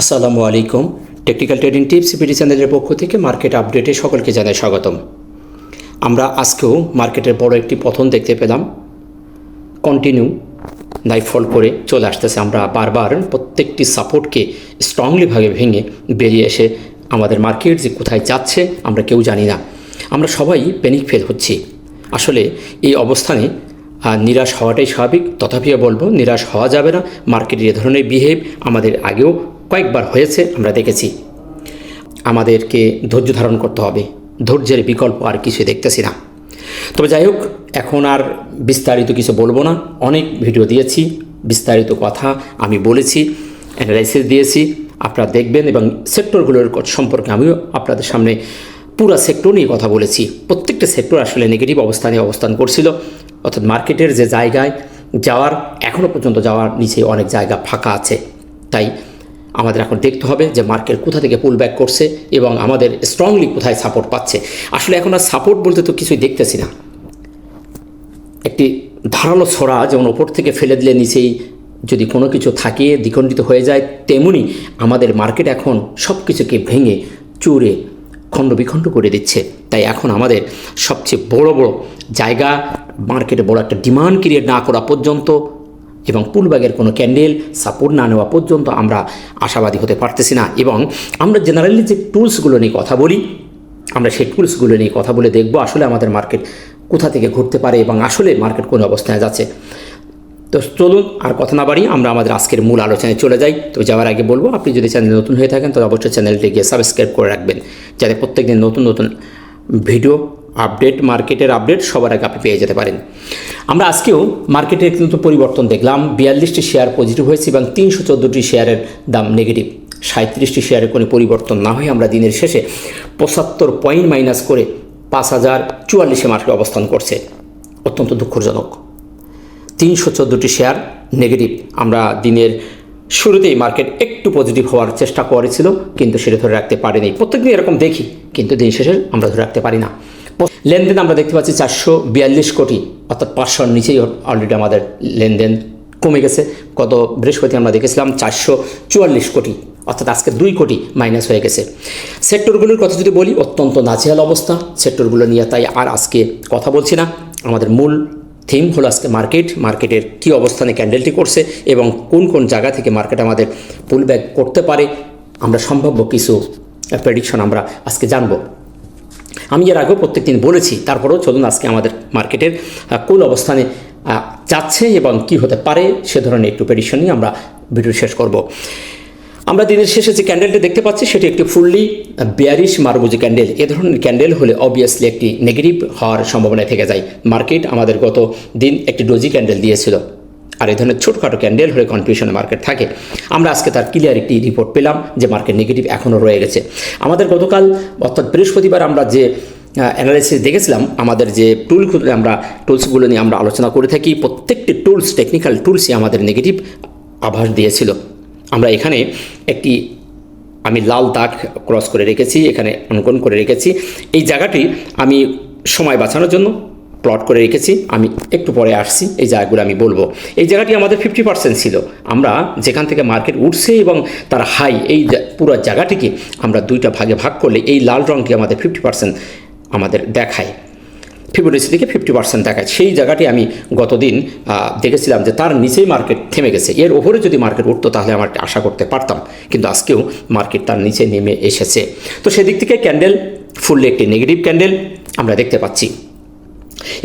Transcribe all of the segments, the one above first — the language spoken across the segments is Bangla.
আসসালামু আলাইকুম। টেকনিক্যাল ট্রেডিং টিপস পিটি চ্যানেলের পক্ষ থেকে মার্কেট আপডেটে সকলকে জানাই স্বাগতম। আমরা আজকেও মার্কেটের বড় একটি পতন দেখতে পেলাম। কন্টিনিউ নাইফল করে চলে আসতেছে আমরা বারবার। প্রত্যেকটি সাপোর্টকে স্ট্রংলিভাবে ভেঙে বেরিয়ে এসে আমাদের মার্কেট যে কোথায় যাচ্ছে আমরা কেউ জানি না। আমরা সবাই প্যানিক ফেল হচ্ছি। আসলে এই অবস্থানে নিরাশ হওয়াটাই স্বাভাবিক। তথাপিও বলব, নিরাশ হওয়া যাবে না। মার্কেটের এ ধরনের বিহেভ আমাদের আগেও কয়েকবার হয়েছে, আমরা দেখেছি। আমাদেরকে ধৈর্য ধারণ করতে হবে। ধৈর্যের বিকল্প আর কিছু দেখতেছি না। তবে যাই হোক, এখন আর বিস্তারিত কিছু বলব না। অনেক ভিডিও দিয়েছি, বিস্তারিত কথা আমি বলেছি অ্যানালাইসিস দিয়েছি। আপনারা দেখবেন এবং সেক্টরগুলোর সম্পর্কে আমিও আপনাদের সামনে পুরো সেক্টর নিয়ে কথা বলেছি। প্রত্যেকটা সেক্টর আসলে নেগেটিভ অবস্থানে অবস্থান করছিল। অর্থাৎ মার্কেটের যে জায়গায় যাওয়ার এখনও পর্যন্ত যাওয়ার নিচে অনেক জায়গা ফাঁকা আছে। তাই আমাদের এখন দেখতে হবে যে মার্কেট কোথা থেকে পুল ব্যাক করছে এবং আমাদের স্ট্রংলি কোথায় সাপোর্ট পাচ্ছে। আসলে এখন আর সাপোর্ট বলতে তো কিছুই দেখতেছি না। একটি ধারালো ছড়া যেমন ওপর থেকে ফেলে দিলে নিচেই যদি কোনো কিছু থাকে, দ্বিখণ্ডিত হয়ে যায়, তেমনি আমাদের মার্কেট এখন সব কিছুকে ভেঙে, চুরে খণ্ড বিখণ্ড করে দিচ্ছে। তাই এখন আমাদের সবচেয়ে বড় বড় জায়গা মার্কেটে বড় একটা ডিমান্ড ক্রিয়েট না করা পর্যন্ত এবং পুলব্যাগের কোনো ক্যান্ডেল সাপোর্ট না নেওয়া পর্যন্ত আমরা আশাবাদী হতে পারতেছি না। এবং আমরা জেনারেলি যে টুলসগুলো নিয়ে কথা বলি, আমরা সেই টুলসগুলো নিয়ে কথা বলে দেখব আসলে আমাদের মার্কেট কোথা থেকে ঘুরতে পারে এবং আসলে মার্কেট কোন অবস্থায় যাচ্ছে। তো চলুন আর কথা না বাড়ি আমরা আমাদের আজকের মূল আলোচনায় চলে যাই। তো যাওয়ার আগে বলব, আপনি যদি চ্যানেল নতুন হয়ে থাকেন, তাহলে অবশ্যই চ্যানেলটি গিয়ে সাবস্ক্রাইব করে রাখবেন। যাতে প্রত্যেকদিন নতুন নতুন ভিডিও আপডেট মার্কেটের আপডেট সবার আগে আপনি পেয়ে যেতে পারেন। আমরা আজকেও মার্কেটের কিন্তু পরিবর্তন দেখলাম। বিয়াল্লিশটি শেয়ার পজিটিভ হয়েছে এবং তিনশো চোদ্দোটি শেয়ারের দাম নেগেটিভ সাঁত্রিশটি শেয়ারের কোনো পরিবর্তন না হয়ে আমরা দিনের শেষে পঁচাত্তর পয়েন্ট মাইনাস করে পাঁচ হাজার চুয়াল্লিশে মার্কেট অবস্থান করছে। অত্যন্ত দুঃখজনক। তিনশো চোদ্দোটি শেয়ার নেগেটিভ আমরা দিনের শুরুতেই মার্কেট একটু পজিটিভ হওয়ার চেষ্টা করেছিল, কিন্তু সেটা ধরে রাখতে পারিনি। প্রত্যেকদিন এরকম দেখি, কিন্তু দিন শেষে আমরা ধরে রাখতে পারি না। লেনদেন আমরা দেখতে পাচ্ছি চারশো বিয়াল্লিশ কোটি, অর্থাৎ পাঁচশোর নিচেই অলরেডি আমাদের লেনদেন কমে গেছে। গত বৃহস্পতি আমরা দেখেছিলাম চারশো চুয়াল্লিশ কোটি, অর্থাৎ আজকে দুই কোটি মাইনাস হয়ে গেছে। সেক্টরগুলোর কথা যদি বলি, অত্যন্ত নাজেহাল অবস্থা। সেক্টরগুলো নিয়ে তাই আর আজকে কথা বলছি না। আমাদের মূল থিম হলো আজকে মার্কেট, মার্কেটের কী অবস্থানে ক্যান্ডেলটি করছে এবং কোন কোন জায়গা থেকে মার্কেট আমাদের পুল ব্যাক করতে পারে, আমরা সম্ভাব্য কিছু প্রেডিকশন আমরা আজকে জানব। আমি এর আগেও প্রত্যেক দিন বলেছি, তারপরেও চলুন আজকে আমাদের মার্কেটের কোন অবস্থানে যাচ্ছে এবং কি হতে পারে, সে ধরনের একটু প্রেডিকশন নিয়ে আমরা ভিডিও শেষ করব। আমরা দিনের শেষে যে ক্যান্ডেলটি দেখতে পাচ্ছি, সেটি একটি ফুললি বিয়ারিশ মারবুজি ক্যান্ডেল এ ধরনের ক্যান্ডেল হলে অবভিয়াসলি একটি নেগেটিভ হওয়ার সম্ভাবনা থেকে যায়। মার্কেট আমাদের গত দিন একটি ডোজি ক্যান্ডেল দিয়েছিল। আর এই ধরনের ছোটোখাটো ক্যান্ডেল হলে কনফিউশনে মার্কেট থাকে। আমরা আজকে তার ক্লিয়ার একটি রিপোর্ট পেলাম যে মার্কেট নেগেটিভ এখনও রয়ে গেছে। আমাদের গতকাল, অর্থাৎ বৃহস্পতিবার আমরা যে অ্যানালাইসিস দেখেছিলাম, আমাদের যে টুলগুলো আমরা টুলসগুলো নিয়ে আমরা আলোচনা করে থাকি, প্রত্যেকটি টুলস টেকনিক্যাল টুলসই আমাদের নেগেটিভ আভাস দিয়েছিল। আমরা এখানে একটি, আমি লাল দাগ ক্রস করে রেখেছি, এখানে অঙ্কন করে রেখেছি। এই জায়গাটি আমি সময় বাঁচানোর জন্য প্লট করে রেখেছি। আমি একটু পরে আসছি, এই জায়গাগুলো আমি বলব। এই জায়গাটি আমাদের ফিফটি পার্সেন্ট ছিল। আমরা যেখান থেকে মার্কেট উঠছে এবং তার হাই এই পুরো জায়গাটিকে আমরা দুইটা ভাগে ভাগ করলে এই লাল রঙটি আমাদের ফিফটি পার্সেন্ট আমাদের দেখায়। ফিবোনাচি থেকে ফিফটি পার্সেন্ট দেখায়। সেই জায়গাটি আমি গতদিন দেখেছিলাম যে তার নিচেই মার্কেট থেমে গেছে। এর ওপরে যদি মার্কেট উঠতো তাহলে আমার আশা করতে পারতাম, কিন্তু আজকেও মার্কেট তার নিচে নেমে এসেছে। তো সেদিক থেকে ক্যান্ডেল ফুললি একটি নেগেটিভ ক্যান্ডেল আমরা দেখতে পাচ্ছি।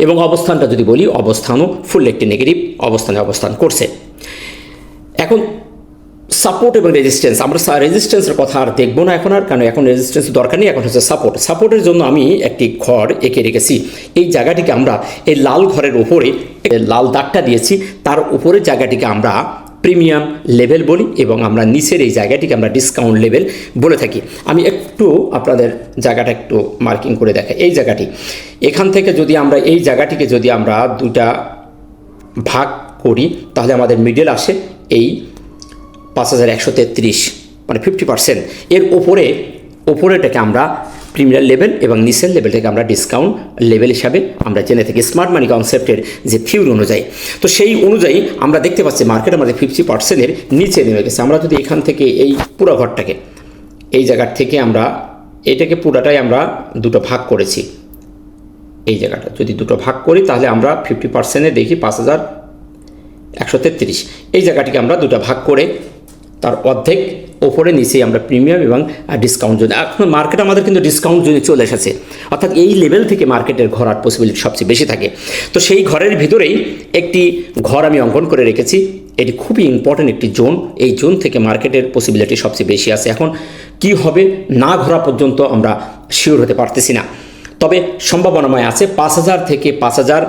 এবং অবস্থানটা যদি বলি, অবস্থানও ফুল একটি নেগেটিভ অবস্থানে অবস্থান করছে। এখন সাপোর্ট এবং রেজিস্ট্যান্স আমরা রেজিস্ট্যান্সের কথা আর দেখব না এখন আর কারণ এখন রেজিস্ট্যান্স দরকার নেই, এখন হচ্ছে সাপোর্ট সাপোর্টের জন্য আমি একটি ঘর এঁকে রেখেছি। এই জায়গাটিকে আমরা এই লাল ঘরের উপরে লাল দাগটা দিয়েছি। তার উপরের জায়গাটিকে আমরা প্রিমিয়াম লেভেল বলি এবং আমরা নিচের এই জায়গাটিকে আমরা ডিসকাউন্ট লেভেল বলে থাকি। আমি একটু আপনাদের জায়গাটা একটু মার্কিং করে দেখাই। এই জায়গাটি, এখান থেকে যদি আমরা এই জায়গাটিকে যদি আমরা দুটা ভাগ করি, তাহলে আমাদের মিডল আসে এই পাঁচ হাজার একশো তেত্রিশ মানে ফিফটি পার্সেন্ট এর ওপরে ওপরেটাকে আমরা প্রিমিয়ার লেভেল এবং নিচের লেভেল থেকে আমরা ডিসকাউন্ট লেভেল হিসাবে আমরা জেনে থাকি। স্মার্ট মানি কনসেপ্টের যে থিওরি অনুযায়ী। তো সেই অনুযায়ী আমরা দেখতে পাচ্ছি মার্কেট আমাদের ফিফটি পার্সেন্টের নিচে নেমে গেছে। আমরা যদি এখান থেকে এই পুরো ঘরটাকে, এই জায়গার থেকে আমরা এটাকে পুরাটাই আমরা দুটো ভাগ করেছি। এই জায়গাটা যদি দুটো ভাগ করি, তাহলে আমরা ফিফটি পার্সেন্টে দেখি পাঁচ হাজার একশো তেত্রিশ। এই জায়গাটিকে আমরা দুটো ভাগ করে তার অর্ধেক ওপরে নিচে আমরা প্রিমিয়াম এবং ডিসকাউন্ট জোনে এখন মার্কেট আমাদের কিন্তু ডিসকাউন্ট জোনে চলে এসেছে। অর্থাৎ এই লেভেল থেকে মার্কেটের ঘর আর পসিবিলিটি সবচেয়ে বেশি থাকে। তো সেই ঘরের ভিতরেই একটি ঘর আমি অঙ্কন করে রেখেছি। এটি খুবই ইম্পর্ট্যান্ট একটি জোন। এই জোন থেকে মার্কেটের পসিবিলিটি সবচেয়ে বেশি আছে। এখন কি হবে? না ঘোরা পর্যন্ত আমরা শিওর হতে পারতেছি না। তবে সম্ভাবনাময় আছে পাঁচ হাজার থেকে পাঁচ হাজার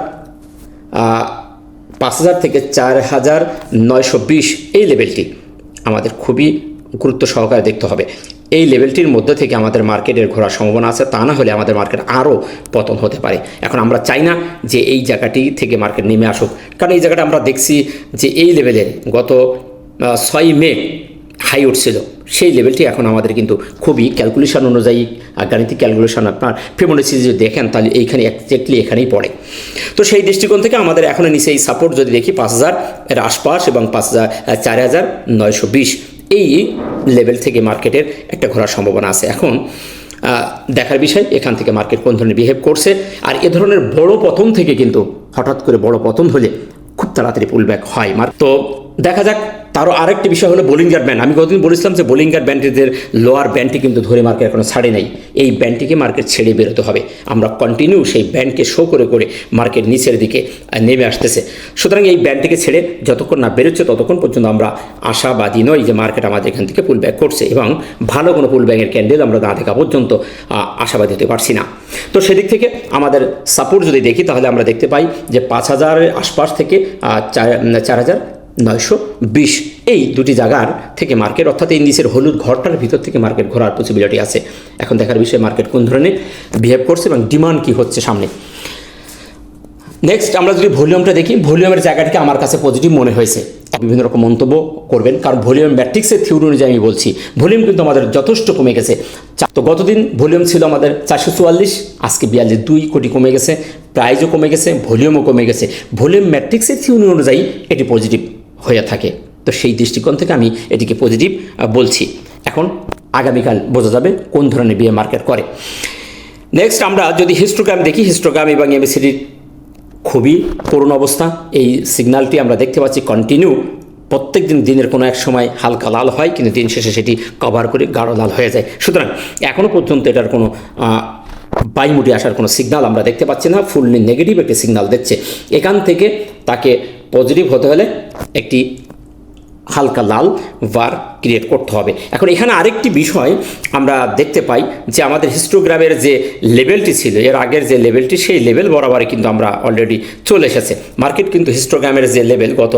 পাঁচ হাজার থেকে চার হাজার নয়শো বিশ এই লেভেলটি আমাদের খুবই গুরুত্ব সহকারে দেখতে হবে। এই লেভেলটির মধ্যে থেকে আমাদের মার্কেটের ঘোরার সম্ভাবনা আছে, তা না হলে আমাদের মার্কেট আরও পতন হতে পারে। এখন আমরা চাই না যে এই জায়গাটি থেকে মার্কেট নেমে আসুক। কারণ এই জায়গাটা আমরা দেখছি যে এই লেভেলে গত ছয় মে হাই উঠছিল। সেই লেভেলটি এখন আমাদের কিন্তু খুবই ক্যালকুলেশন অনুযায়ী গাণিতিক ক্যালকুলেশন আপনার ফেমোনেসি যদি দেখেন তাহলে এইখানে একজ্যাক্টলি এখানেই পড়ে। তো সেই দৃষ্টিকোণ থেকে আমাদের এখনও নিচে এই সাপোর্ট যদি দেখি পাঁচ হাজার, এর আশপাশ এবং পাঁচ হাজার চার হাজার নয়শো বিশ, এই লেভেল থেকে মার্কেটের একটা ঘোরার সম্ভাবনা আছে। এখন দেখার বিষয়, এখান থেকে মার্কেট কোন ধরনের বিহেভ করছে, আর এ ধরনের বড় পতন থেকে কিন্তু হঠাৎ করে বড় পতন হলে খুব তাড়াতাড়ি পুলব্যাক হয়। মার তো দেখা যাক তারও আরেকটি বিষয় হলো বোলিঙ্গার ব্যান্ড আমি কতদিন বলেছিলাম যে বোলিঙ্গার ব্যান্ডের লোয়ার ব্যান্ডটি কিন্তু ধরে মার্কেট এখনও ছাড়ে নাই। এই ব্যান্ডটিকে মার্কেট ছেড়ে বেরোতে হবে। আমরা কন্টিনিউ সেই ব্যান্ডকে শো করে করে মার্কেট নিচের দিকে নেমে আসতেছে। সুতরাং এই ব্যান্ডটিকে ছেড়ে যতক্ষণ না বেরোচ্ছে, ততক্ষণ পর্যন্ত আমরা আশাবাদী নই যে মার্কেট আমাদের এখান থেকে পুল ব্যাক করছে এবং ভালো কোনো পুল ব্যাগের ক্যান্ডেল আমরা না দেখা পর্যন্ত আশাবাদী হতে পারছি না। তো সেদিক থেকে আমাদের সাপোর্ট যদি দেখি, তাহলে আমরা দেখতে পাই যে পাঁচ হাজারের আশপাশ থেকে চার চার হাজার নয়শো বিশ। এই দুটি জায়গার থেকে মার্কেট অর্থাৎ নিচের হলুদ ঘরটার ভিতর থেকে মার্কেট ঘোরার পসিবিলিটি আছে। এখন দেখার বিষয়ে মার্কেট কোন ধরনের বিহেভ করছে এবং ডিমান্ড কী হচ্ছে সামনে। নেক্সট আমরা যদি ভলিউমটা দেখি, ভলিউমের জায়গাটিকে আমার কাছে পজিটিভ মনে হয়েছে। বিভিন্ন রকম মন্তব্য করবেন, কারণ ভলিউম ব্যাট্রিক্সের থিওরি অনুযায়ী আমি বলছি। ভলিউম কিন্তু আমাদের যথেষ্ট কমে গেছে। তো গতদিন ভলিউম ছিল আমাদের চারশো চুয়াল্লিশ, আজকে বিয়াল্লিশ দুই কোটি কমে গেছে প্রাইজও কমে গেছে, ভলিউমও কমে গেছে। ভলিউম ম্যাট্রিক্সের থিওরি অনুযায়ী এটি পজিটিভ হয়ে থাকে। তো সেই দৃষ্টিকোণ থেকে আমি এটিকে পজিটিভ বলছি। এখন আগামীকাল বোঝা যাবে কোন ধরনের বিয়ে মার্কেট করে। নেক্সট আমরা যদি হিস্টোগ্রাম দেখি হিস্টোগ্রাম এবং এমএসিডির খুবই করুণ অবস্থা। এই সিগন্যালটি আমরা দেখতে পাচ্ছি কন্টিনিউ প্রত্যেক দিন দিনের কোনো এক সময় হালকা লাল হয়, কিন্তু দিন শেষে সেটি কভার করে গাঢ় লাল হয়ে যায়। সুতরাং এখনও পর্যন্ত এটার কোনো বাইমুটি আসার কোনো সিগনাল আমরা দেখতে পাচ্ছি না। ফুললি নেগেটিভ একটি সিগনাল দিচ্ছে। এখান থেকে তাকে পজিটিভ হতে হলে একটি হালকা লাল বার ক্রিয়েট করতে হবে। এখন এখানে আরেকটি বিষয় আমরা দেখতে পাই যে আমাদের হিস্টোগ্রামের যে লেভেলটি ছিল, এর আগের যে লেভেলটি সেই লেভেল বরাবরই কিন্তু আমরা অলরেডি চলে এসেছে। মার্কেট কিন্তু হিস্টোগ্রামের যে লেভেল গত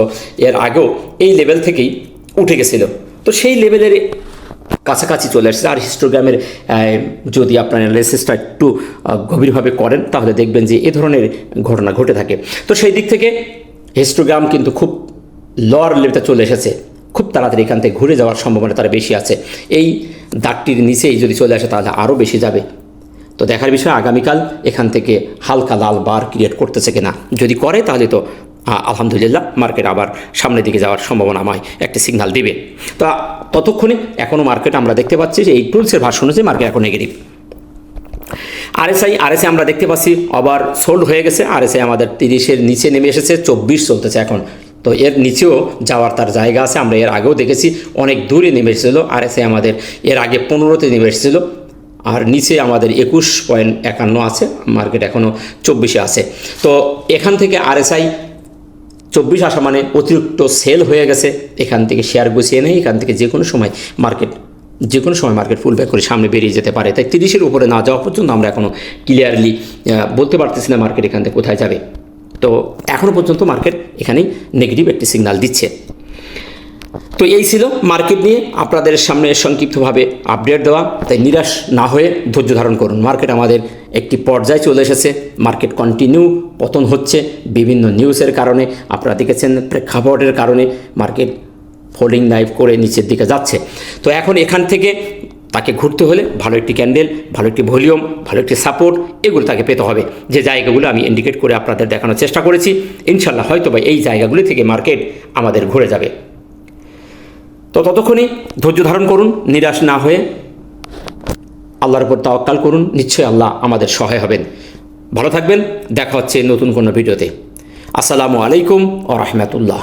এর আগেও এই লেভেল থেকেই উঠে গেছিল। তো সেই লেভেলের কাছাকাছি চলে আসছে আর হিস্টোগ্রামের যদি আপনার অ্যানালাইসিসটা একটু গভীরভাবে করেন, তাহলে দেখবেন যে এ ধরনের ঘটনা ঘটে থাকে। তো সেই দিক থেকে হিস্টোগ্রাম কিন্তু খুব লোয়ার লেভেলতে চলে এসেছে। খুব তাড়াতাড়ি এখান থেকে ঘুরে যাওয়ার সম্ভাবনা তারা বেশি আছে। এই দাগটির নিচেই যদি চলে আসে তাহলে আরও বেশি যাবে। তো দেখার বিষয়, আগামীকাল এখান থেকে হালকা লাল বার ক্রিয়েট করতেছে কিনা? যদি করে তাহলে তো আলহামদুলিল্লাহ মার্কেট আবার সামনের দিকে যাওয়ার সম্ভাবনা আমায় একটি সিগনাল দিবে। তো ততক্ষণে এখনও মার্কেট আমরা দেখতে পাচ্ছি যে এই টুলসের ভাষণ অনুযায়ী মার্কেট এখন নেগেটিভ আরএসআই আরএসআই আমরা দেখতে পাচ্ছি আবার সোল্ড হয়ে গেছে। আরএসআই আমাদের তিরিশের নিচে নেমে এসেছে, চব্বিশ চলতেছে এখন। তো এর নিচেও যাওয়ার তার জায়গা আছে, আমরা এর আগেও দেখেছি, অনেক দূরে নেমে এসেছিল। আরএসআই আমাদের এর আগে পনেরোতে নেমে এসেছিল, আর নিচে আমাদের একুশ পয়েন্ট একান্ন আছে মার্কেট এখনও চব্বিশে আছে। তো এখান থেকে আরএসআই চব্বিশ আসা মানে অতিরিক্ত সেল হয়ে গেছে। এখান থেকে শেয়ার গুছিয়ে নেই, এখান থেকে যে কোনো সময় মার্কেট যে কোনো সময় মার্কেট ফুল ব্যাক করে সামনে বেরিয়ে যেতে পারে। তাই তিরিশের উপরে না যাওয়া পর্যন্ত আমরা এখনও ক্লিয়ারলি বলতে পারতেছি না মার্কেট এখান থেকে কোথায় যাবে। তো এখনও পর্যন্ত মার্কেট এখানেই নেগেটিভ একটি সিগনাল দিচ্ছে। তো এই ছিল মার্কেট নিয়ে আপনাদের সামনে সংক্ষিপ্তভাবে আপডেট দেওয়া। তাই নিরাশ না হয়ে ধৈর্য ধারণ করুন। মার্কেট আমাদের একটি পর্যায়ে চলে এসেছে। মার্কেট কন্টিনিউ পতন হচ্ছে বিভিন্ন নিউজের কারণে, আপনারা দেখেছেন প্রেক্ষাপটের কারণে মার্কেট ফোল্ডিং নাইফ করে নিচের দিকে যাচ্ছে। তো এখন এখান থেকে তাকে ঘুরতে হলে ভালো একটি ক্যান্ডেল ভালো একটি ভলিউম ভালো একটি সাপোর্ট এগুলো তাকে পেতে হবে। যে জায়গাগুলো আমি ইন্ডিকেট করে আপনাদের দেখানোর চেষ্টা করেছি, ইনশাল্লাহ হয়তো বা এই জায়গাগুলি থেকে মার্কেট আমাদের ঘুরে যাবে। তো ততক্ষণই ধৈর্য ধারণ করুন, নিরাশ না হয়ে আল্লাহর উপর তাওয়াক্কাল করুন, নিশ্চয়ই আল্লাহ আমাদের সহায় হবেন। ভালো থাকবেন, দেখা হচ্ছে নতুন কোনো ভিডিওতে। আসসালামু আলাইকুম ও রহমতুল্লাহ।